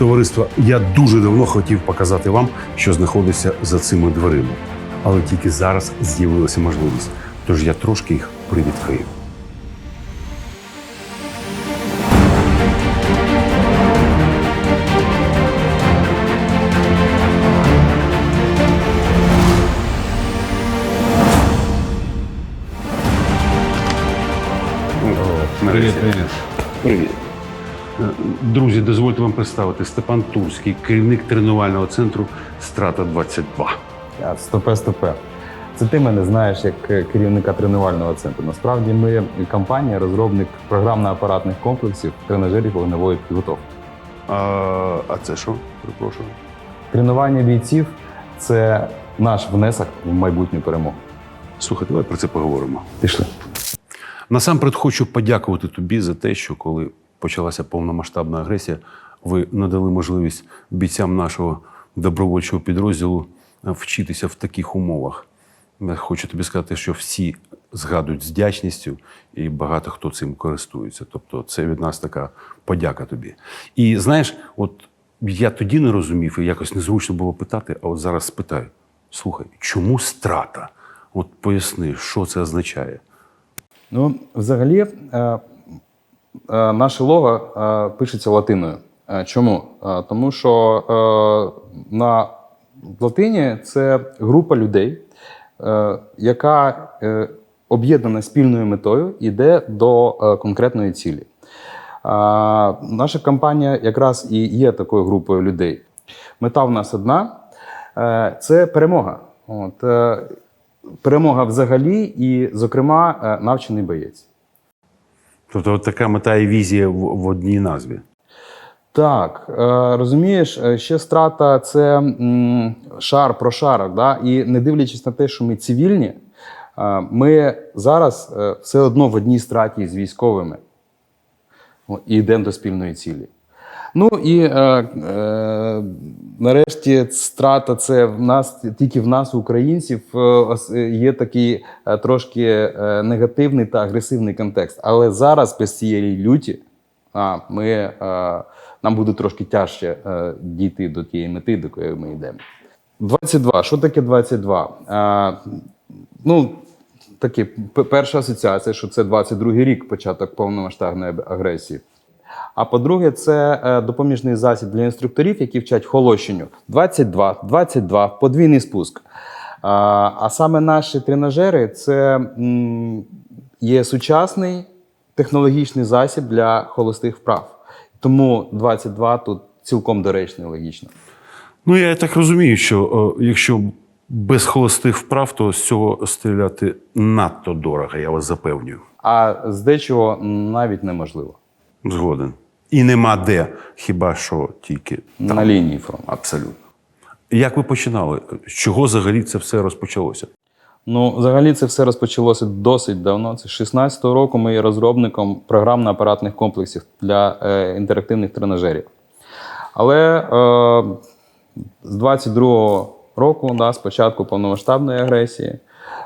Товариство, я дуже давно хотів показати вам, що знаходиться за цими дверима. Але тільки зараз з'явилася можливість. Тож я трошки їх привідкрию. Привіт, привіт. Привіт. Е, Друзі, дозвольте вам представити Степан Турський, керівник тренувального центру Страта 22. Стопе, стопе. Це ти мене знаєш як е, керівника тренувального центру. Насправді ми компанія, розробник програмно-апаратних комплексів тренажерів вогневої підготовки. А, а це що? Перепрошую. Тренування бійців це наш внесок в майбутню перемогу. Слухай, давай про це поговоримо. Пішли. Насамперед хочу подякувати тобі за те, що коли почалася повномасштабна агресія, ви надали можливість бійцям нашого добровольчого підрозділу е, вчитися в таких умовах. Я хочу тобі сказати, що всі згадують з вдячністю, і багато хто цим користується. Тобто, це від нас така подяка тобі. І знаєш, от я тоді не розумів, і якось незручно було питати, а от зараз спитаю: слухай, чому страта? От поясни, що це означає. Ну, взагалі, е, е, наше лого е, пишеться латиною. Е, Чому? Е, Тому що е, на латині це група людей, е, яка е, об'єднана спільною метою йде до е, конкретної цілі. Наша компанія якраз і є такою групою людей. Мета в нас одна е, це перемога. От, е, перемога взагалі, і, зокрема, е, навчений боєць. Тобто от така мета і візія в, одній назві. Так, е, розумієш, е, ще страта це шар про шарок. Да? І не дивлячись на те, що ми цивільні, е, ми зараз все одно в одній страті з військовими і йдемо до спільної цілі. Ну і е, е, нарешті страта це в нас тільки в нас, українців, е, е, є такий е, трошки е, негативний та агресивний контекст. Але зараз без цієї люті а, ми, е, нам буде трошки тяжче е, дійти до тієї мети, до якої ми йдемо. 22. Що таке 22? А, ну, таке, перша асоціація, що це 22-й рік, початок повномасштабної агресії. А по-друге, це е, допоміжний засіб для інструкторів, які вчать холощенню. 22, 22, подвійний спуск. А, а саме наші тренажери це є сучасний технологічний засіб для холостих вправ. Тому 22 тут цілком доречно і логічно. Ну, я так розумію, що е, якщо без холостих вправ, то з цього стріляти надто дорого, я вас запевнюю. А з дечого навіть неможливо Згоден. І нема де, хіба що тільки там. на лінії фронту. Абсолютно. Як ви починали? З чого взагалі це все розпочалося? Ну, взагалі, це все розпочалося досить давно. Це з 16-го року ми є розробником програмно-апаратних комплексів для е, інтерактивних тренажерів. Але е, з 22-го року, да, з початку повномасштабної агресії,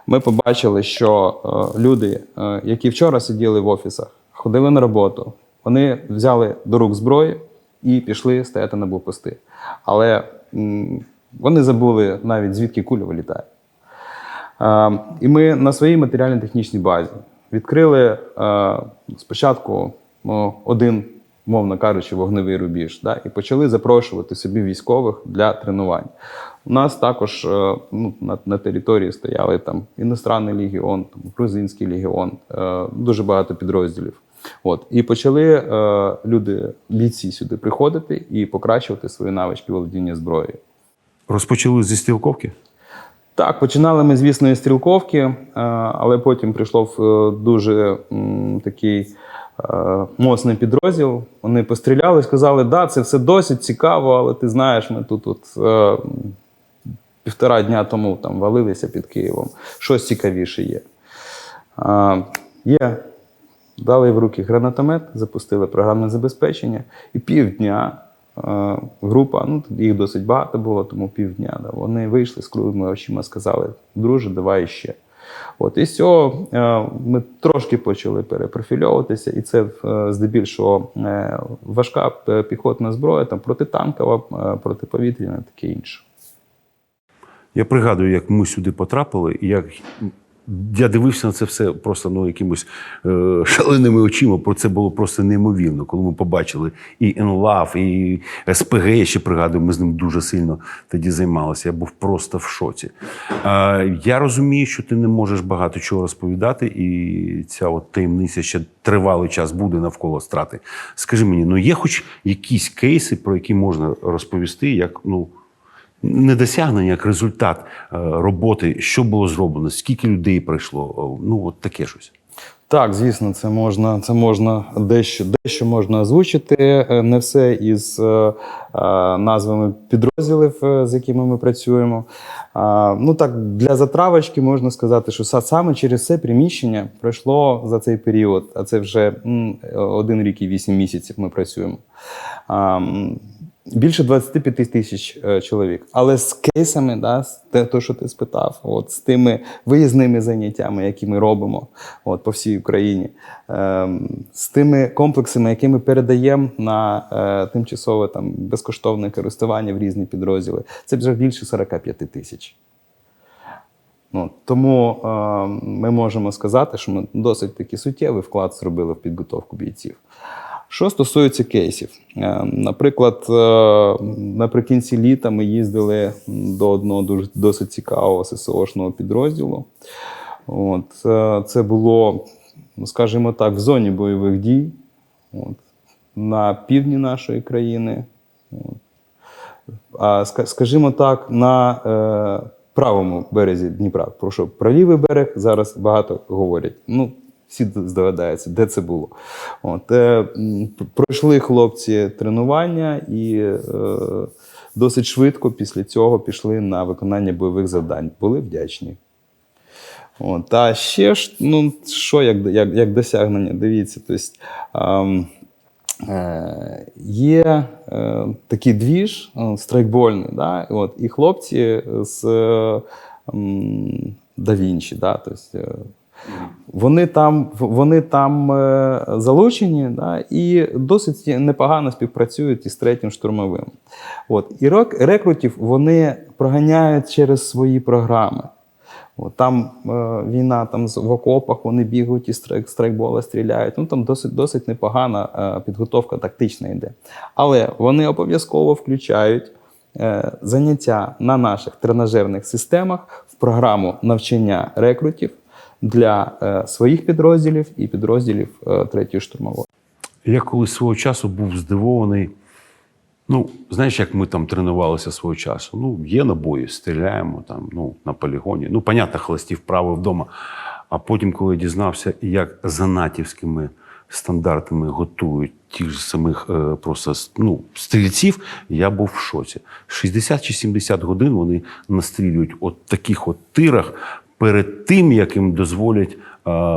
ми побачили, що е, люди, е, які вчора сиділи в офісах, ходили на роботу, вони взяли до рук зброю і пішли стояти на блокпости. Але вони забули навіть звідки куля вилітає. І ми на своїй матеріально-технічній базі відкрили спочатку ну, один, мовно кажучи, вогневий рубіж, і почали запрошувати собі військових для тренувань. У нас також е, ну, на, на території стояли там іностранний легіон, там, грузинський легіон, е, дуже багато підрозділів. От і почали е, люди, бійці сюди приходити і покращувати свої навички володіння зброєю. Розпочали зі стрілковки? Так, починали ми, звісно, із стрілковки, е, але потім прийшов дуже м, такий е, моцний підрозділ. Вони постріляли, сказали, да, це все досить цікаво, але ти знаєш, ми тут от, е, півтора дня тому там валилися під Києвом. Щось цікавіше є. Е, Є. Дали в руки гранатомет, запустили програмне забезпечення, і півдня е, група, ну їх досить багато було, тому півдня. Да, вони вийшли з круглими очима, сказали: друже, давай ще. От, і з цього е, ми трошки почали перепрофільовуватися, і це е, здебільшого е, важка е, піхотна зброя, там протитанкова, е, протиповітряна, таке інше. Я пригадую, як ми сюди потрапили, і як я дивився на це все просто ну, якимось е, шаленими очима. Про це було просто неймовірно, коли ми побачили і ЕНЛАВ, і СПГ. Я ще пригадую, ми з ним дуже сильно тоді займалися. Я був просто в шоці. Е, я розумію, що ти не можеш багато чого розповідати, і ця от таємниця ще тривалий час буде навколо страти. Скажи мені, ну є хоч якісь кейси, про які можна розповісти, як ну не досягнення, як результат е, роботи, що було зроблено, скільки людей прийшло. Ну, от таке щось. Так, звісно, це можна, це можна дещо, дещо можна озвучити. Е, Не все із е, е, назвами підрозділів, е, з якими ми працюємо. Ну так, для затравочки можна сказати, що саме через це приміщення пройшло за цей період, а це вже один рік і вісім місяців ми працюємо. Більше 25 тисяч е, чоловік. Але з кейсами, да, з те, то, що ти спитав, от, з тими виїзними заняттями, які ми робимо от, по всій Україні, ем, з тими комплексами, які ми передаємо на е, тимчасове там, безкоштовне користування в різні підрозділи, це вже більше 45 тисяч. Ну, тому е, ми можемо сказати, що ми досить таки суттєвий вклад зробили в підготовку бійців. Що стосується кейсів, Е, наприклад, е, наприкінці літа ми їздили до одного дуже досить цікавого ССОшного підрозділу. От, е, це було, ну, скажімо так, в зоні бойових дій от, на півдні нашої країни. От. А скажімо так, на правому березі Дніпра. Про що про лівий берег зараз багато говорять. Ну, всі здогадаються, де це було. От, е, пройшли хлопці тренування і е, досить швидко після цього пішли на виконання бойових завдань. Були вдячні. От, та ще ж, ну, що як, як, як досягнення, дивіться, тобто, е, є е, такий двіж е, страйкбольний, да, от, і хлопці з е, м, Да тобто, вони там, вони там е, залучені да, і досить непогано співпрацюють із третім штурмовим. От. І рекрутів вони проганяють через свої програми. От, там е, війна там в окопах, вони бігають і страйк, страйкбола стріляють. Ну там досить, досить непогана е, підготовка тактична йде. Але вони обов'язково включають е, заняття на наших тренажерних системах в програму навчання рекрутів для е, своїх підрозділів і підрозділів е, третьої штурмової. Я колись свого часу був здивований. Ну, знаєш, як ми там тренувалися свого часу? Ну, є набої, стріляємо там, ну, на полігоні. Ну, понятно, холості вправи вдома. А потім, коли я дізнався, як за натівськими стандартами готують ті ж самих е, просто ну, стрільців, я був в шоці. 60 чи 70 годин вони настрілюють от таких от тирах перед тим, як їм дозволять е,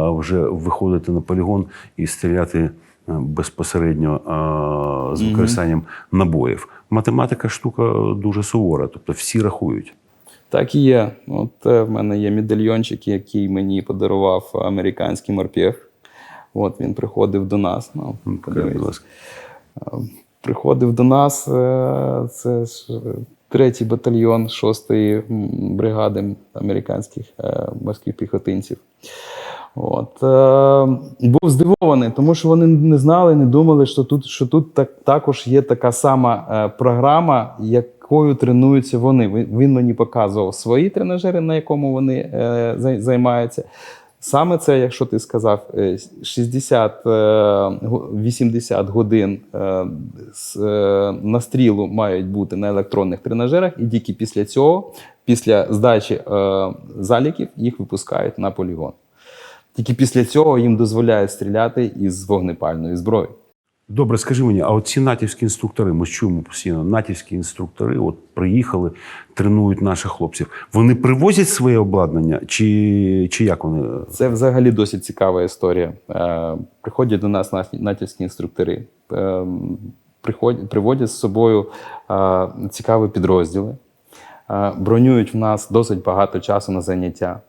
вже виходити на полігон і стріляти е, безпосередньо е, з використанням набоїв. Математика штука дуже сувора, тобто всі рахують. Так і є. От в мене є медальйончик, який мені подарував американський морпех. От він приходив до нас. Ну, Покажи, будь ласка. приходив до нас. Це ж третій батальйон шостої м, бригади американських е, морських піхотинців. От, е, був здивований, тому що вони не знали, не думали, що тут, що тут так, також є така сама е, програма, якою тренуються вони. Він, мені показував свої тренажери, на якому вони займаються. Саме це, якщо ти сказав, е, 60-80 годин е, з е, настрілу мають бути на електронних тренажерах, і тільки після цього, після здачі е, заліків, їх випускають на полігон. Тільки після цього їм дозволяють стріляти із вогнепальної зброї. Добре, скажи мені, а от ці натівські інструктори, ми чуємо постійно, натівські інструктори от приїхали, тренують наших хлопців. Вони привозять своє обладнання, чи, чи як вони? Це взагалі досить цікава історія. Е, приходять до нас натівські інструктори, е, приводять з собою е, цікаві підрозділи, бронюють в нас досить багато часу на заняття.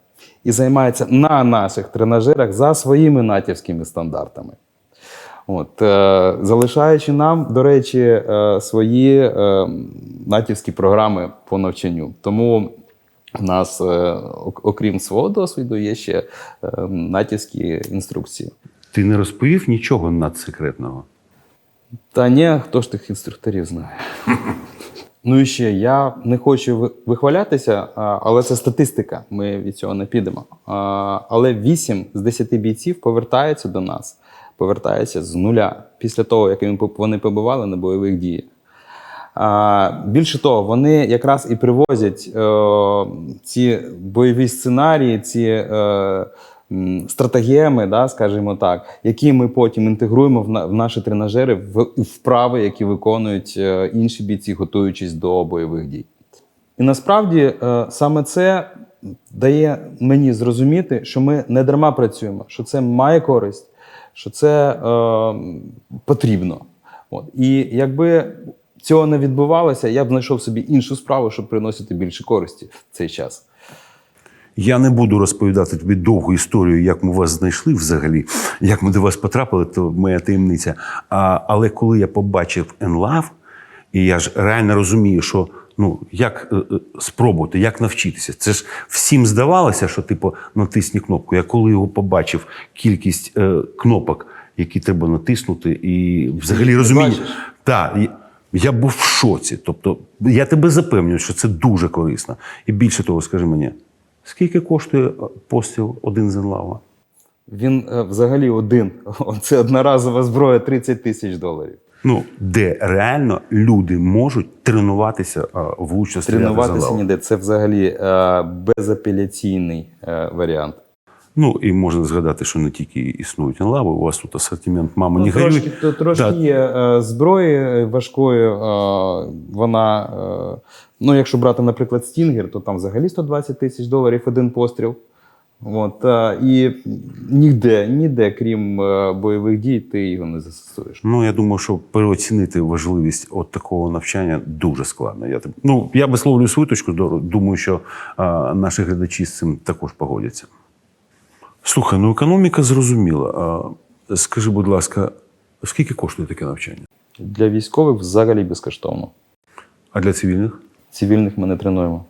і займається на наших тренажерах за своїми натівськими стандартами. От, е, залишаючи нам, до речі, е, свої е, натівські програми по навчанню. Тому в нас, е, окрім свого досвіду, є ще е, натівські інструкції. Ти не розповів нічого надсекретного. Та ні, хто ж тих інструкторів знає. Ну і ще я не хочу вихвалятися, але це статистика. Ми від цього не підемо. Але 8 з 10 бійців повертаються до нас, повертаються з нуля після того, як вони побували на бойових діях. Більше того, вони якраз і привозять е, ці бойові сценарії, ці е, м, стратегіями, да, скажімо так, які ми потім інтегруємо в, на, в наші тренажери, в вправи, які виконують е, інші бійці, готуючись до бойових дій. І насправді е, саме це дає мені зрозуміти, що ми не дарма працюємо, що це має користь, що це е, потрібно. От. І якби цього не відбувалося, я б знайшов собі іншу справу, щоб приносити більше користі в цей час. Я не буду розповідати тобі довгу історію, як ми вас знайшли взагалі, як ми до вас потрапили, то моя таємниця. А, але коли я побачив NLAV, і я ж реально розумію, що ну як е, е, спробувати, як навчитися. Це ж всім здавалося, що типу натисні кнопку. Я коли його побачив, кількість е, кнопок, які треба натиснути, і взагалі розуміння. Так, я був в шоці. Тобто, я тебе запевнюю, що це дуже корисно. І більше того, скажи мені, скільки коштує постріл один з енлава? Він взагалі один. Це одноразова зброя 30 тисяч доларів. Ну, де реально люди можуть тренуватися влучно стріляти Тренуватися ніде це взагалі е, безапеляційний варіант. Ну, і можна згадати, що не тільки існують енлави, у вас тут асортимент мами не Ну, трошки, горюють. то- трошки Да. є е, зброї е, важкої. вона, ну, якщо брати, наприклад, Стінгер, то там взагалі 120 тисяч доларів один постріл. От, і ніде, ніде, крім е, бойових дій, ти його не застосуєш. Ну, я думаю, що переоцінити важливість от такого навчання дуже складно. Я, ну, я висловлюю свою точку зору. Думаю, що а, наші глядачі з цим також погодяться. Слухай, ну економіка зрозуміла. А, скажи, будь ласка, скільки коштує таке навчання? Для військових взагалі безкоштовно. А для цивільних? Цивільних ми не тренуємо.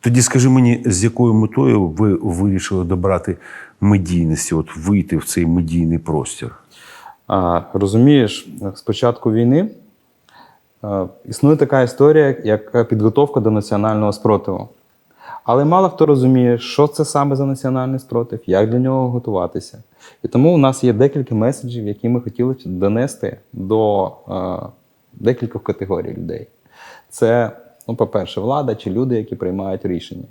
Тоді скажи мені, з якою метою ви вирішили добрати медійності, от вийти в цей медійний простір? А, розумієш, з початку війни е, існує така історія, як підготовка до національного спротиву. Але мало хто розуміє, що це саме за національний спротив, як до нього готуватися. І тому у нас є декілька меседжів, які ми хотіли донести до е, декількох категорій людей. Це, ну, по-перше, влада чи люди, які приймають рішення.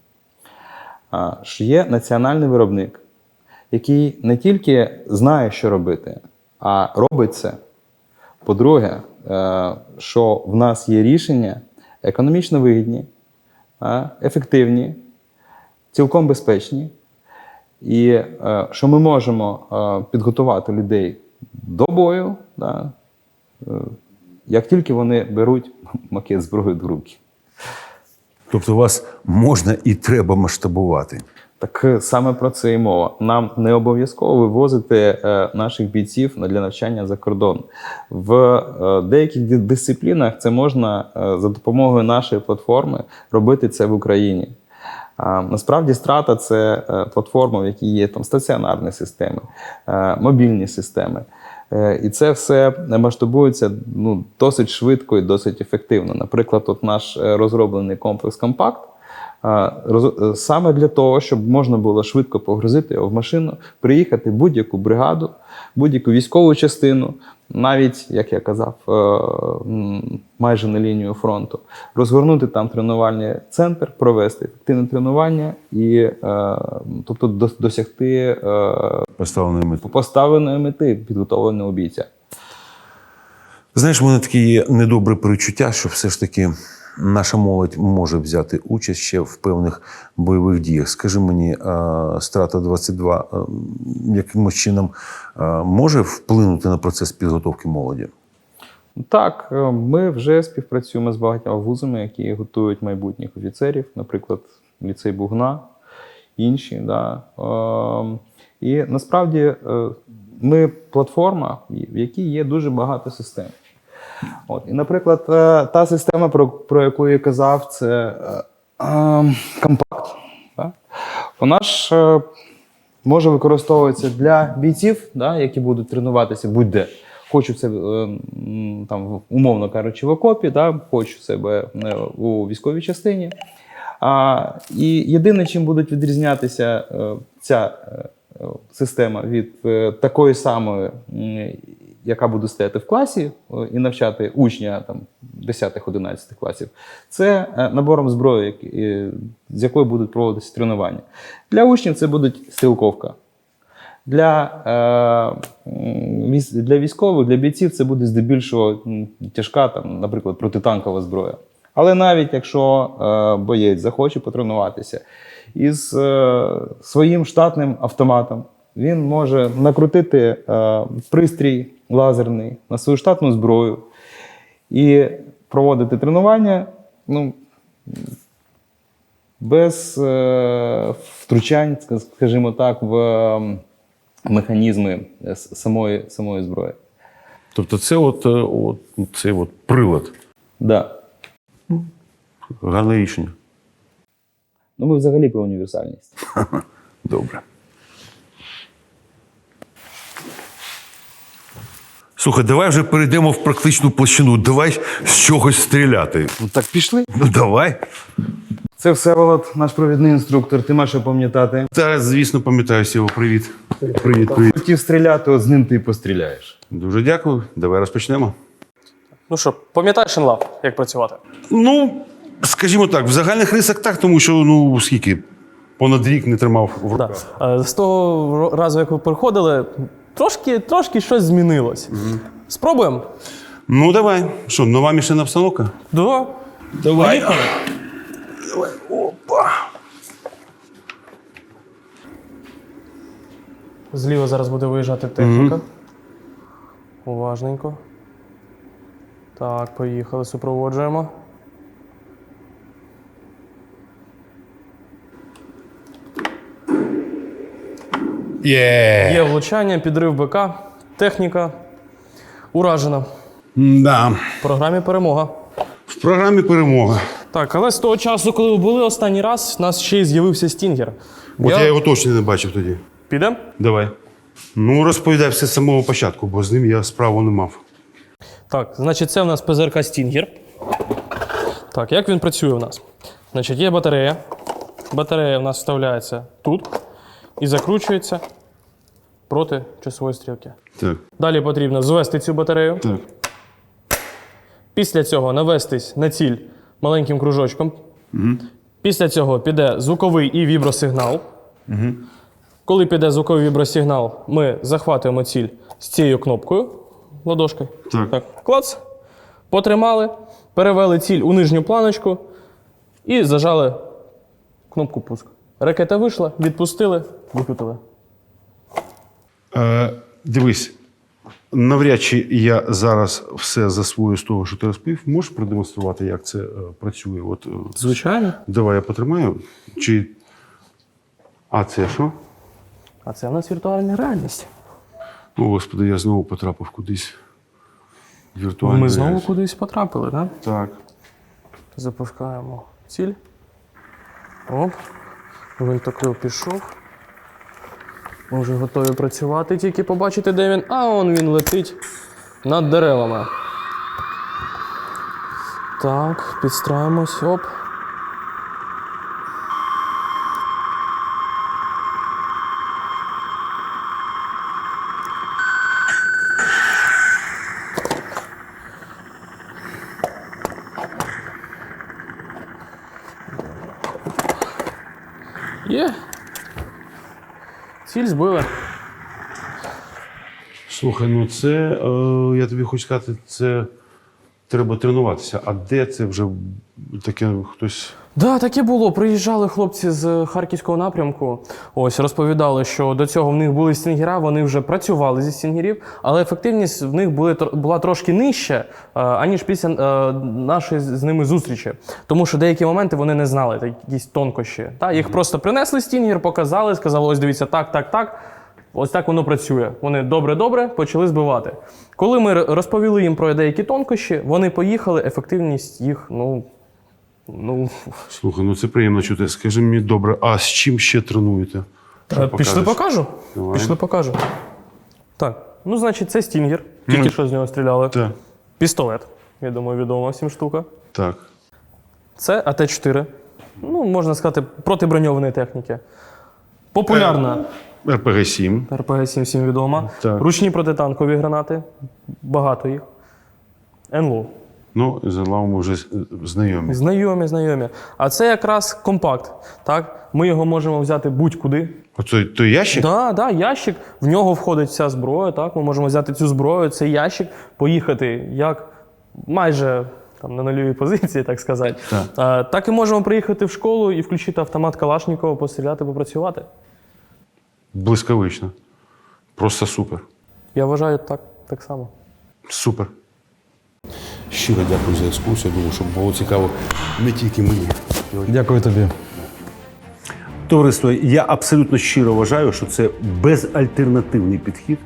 Що є національний виробник, який не тільки знає, що робити, а робить це. По-друге, е, що в нас є рішення економічно вигідні, ефективні, цілком безпечні, і е, що ми можемо е, підготувати людей до бою, як тільки вони беруть макет зброї до руки. Тобто вас можна і треба масштабувати. Так е, саме про це і мова. Нам не обов'язково вивозити е, наших бійців для навчання за кордон. В е, деяких дисциплінах це можна за допомогою нашої платформи робити це в Україні. Насправді страта це платформа, в якій є там стаціонарні системи, мобільні системи. Е, І це все масштабується ну, досить швидко і досить ефективно. Наприклад, от наш е, розроблений комплекс Компакт. Е, Саме для того, щоб можна було швидко погрузити його в машину, приїхати будь-яку бригаду, будь-яку військову частину, навіть, як я казав, е, майже на лінію фронту, розгорнути там тренувальний центр, провести ефективне тренування і е, тобто досягти Поставленої мети. поставленої мети підготовленого бійця. Знаєш, в мене таке є недобре перечуття, що все ж таки наша молодь може взяти участь ще в певних бойових діях. Скажи мені, страта 22 якимось чином може вплинути на процес підготовки молоді? Так, е, ми вже співпрацюємо з багатьма вузами, які готують майбутніх офіцерів, наприклад, ліцей Бугна. інші. Да. Е, і насправді е, ми платформа, в якій є дуже багато систем. От. І, наприклад, е, та система, про, про яку я казав, це е, е, компакт. Да? Вона ж е, може використовуватися для бійців, да, які будуть тренуватися будь-де. Хочу це е, там, умовно кажучи, в окопі, да, хочу себе у військовій частині. А, і єдине, чим будуть відрізнятися ця система від такої самої, яка буде стояти в класі і навчати учня там 10-11 класів, це е, набором зброї, з якою будуть проводитися тренування. Для учнів це буде стрілковка. Для, е, для військових, для бійців це буде здебільшого тяжка, там, наприклад, протитанкова зброя. Але навіть якщо е, боєць захоче потренуватися із своїм штатним автоматом, він може накрутити пристрій лазерний на свою штатну зброю і проводити тренування ну, без е, втручань, скажімо так, в механізми самої, самої зброї. Тобто, це от, е, от цей от прилад. Да. Гарне рішення. Ну, ми взагалі про універсальність. Добре. Слухай, давай вже перейдемо в практичну площину. Давай з чогось стріляти. Ну так пішли. Ну давай. Це Всеволод, наш провідний інструктор. Ти маєш що пам'ятати. Та, звісно, пам'ятаю всього. Привіт. Привіт, привіт. Хотів стріляти, от з ним ти і постріляєш. Дуже дякую. Давай розпочнемо. Ну що, пам'ятаєш Енлав, як працювати? Ну, скажімо так, в загальних рисах так, тому що ну скільки? Понад рік не тримав в Да. руках. Е, З того разу, як ви приходили, трошки, трошки щось змінилось. Спробуємо? Ну давай. Що, нова мішена обстановка? Да. Давай. Поїхали. Давай. Опа. Зліва зараз буде виїжджати техніка. Уважненько. Так, поїхали, супроводжуємо. Є. Є влучання, підрив БК, техніка уражена. Да. В програмі перемога. В програмі перемога. Так, але з того часу, коли ви були останній раз, у нас ще й з'явився стінгер. От я... його точно не бачив тоді. Підемо? Давай. Ну, розповідай все з самого початку, бо з ним я справу не мав. Так, значить, це у нас ПЗРК Стінгер. Так, як він працює у нас? Значить, є батарея. Батарея у нас вставляється тут і закручується проти часової стрілки. Так. Далі потрібно звести цю батарею. Так. Після цього навестись на ціль маленьким кружочком. Після цього піде звуковий і вібросигнал. Коли піде звуковий вібросигнал, ми захватуємо ціль з цією кнопкою ладошкою. Так. так. Клац. Потримали, перевели ціль у нижню планочку і зажали кнопку пуск. Ракета вийшла, відпустили, викрутили. Е, дивись, навряд чи я зараз все засвою з того, що ти розповів. Можеш продемонструвати, як це е, працює? От, е, Звичайно. давай я потримаю. Чи... А це що? А це у нас віртуальна реальність. О, Господи, я знову потрапив кудись. в Віртуальну Ми знову реальність. кудись потрапили, так? Так. Запускаємо ціль. Оп. Гвинтокрил пішов. Ми вже готові працювати, тільки побачити, де він. А он він летить над деревами. Так, підстраємось. Оп. Є. Ціль збили. Слухай, ну це, е, я тобі хочу сказати, це треба тренуватися. А де це вже таке хтось. Да, таке було. Приїжджали хлопці з харківського напрямку. Ось розповідали, що до цього в них були стінгера, вони вже працювали зі стінгерів, але ефективність в них були, була трошки нижча, е, аніж після е, нашої з ними зустрічі. Тому що деякі моменти вони не знали, якісь тонкощі. Та, їх просто принесли стінгер, показали, сказали, ось дивіться, так, так, так. Ось так воно працює. Вони добре-добре почали збивати. Коли ми розповіли їм про деякі тонкощі, вони поїхали, ефективність їх, ну. Ну, Слухай, ну це приємно чути. Скажи мені добре, а з чим ще тренуєте? Що Е, Пішли покажу. Давай. Пішли покажу. Так. Ну, значить, це стінгер. Тільки Ну, що з нього стріляли. Так. Пістолет. Я думаю, відома всім штука. Так. Це АТ-4. Ну, можна сказати, протиброньованої техніки. Популярна РПГ-7. РПГ-7 всім відома. Так. Ручні протитанкові гранати. Багато їх. НЛО. Ну, з Енлавом ми вже знайомі. Знайомі, знайомі. А це якраз компакт. Так? Ми його можемо взяти будь-куди. Оцей той ящик? Да, да, ящик, в нього входить вся зброя. Так, ми можемо взяти цю зброю, цей ящик, поїхати як майже там на нульовій позиції, так сказати. Так. А, так і можемо приїхати в школу і включити автомат Калашникова, постріляти, попрацювати. Блискавично. Просто супер. Я вважаю так, так само. Супер. Щиро дякую за екскурсію. Думаю, що було цікаво не тільки мені. Дякую тобі. Товариство, я абсолютно щиро вважаю, що це безальтернативний підхід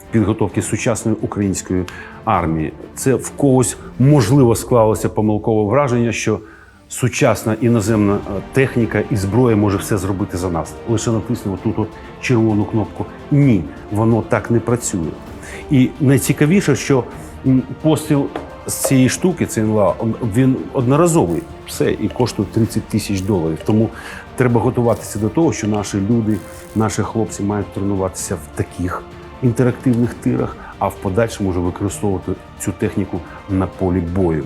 в підготовці сучасної української армії. Це в когось можливо склалося помилкове враження, що сучасна іноземна е, техніка і зброя може все зробити за нас. Лише натиснемо тут от червону кнопку. Ні, воно так не працює. І найцікавіше, що постріл з цієї штуки, цей НЛА, він одноразовий. Все і коштує 30 тисяч доларів. Тому треба готуватися до того, що наші люди, наші хлопці мають тренуватися в таких інтерактивних тирах, а в подальшому вже використовувати цю техніку на полі бою.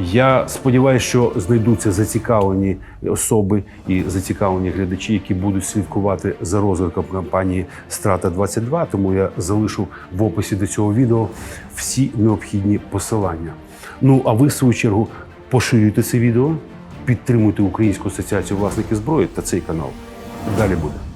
Я сподіваюся, що знайдуться зацікавлені особи і зацікавлені глядачі, які будуть слідкувати за розвитком кампанії Страта 22 Тому я залишу в описі до цього відео всі необхідні посилання. Ну а ви, в свою чергу, поширюйте це відео, підтримуйте Українську асоціацію власників зброї та цей канал. Далі буде.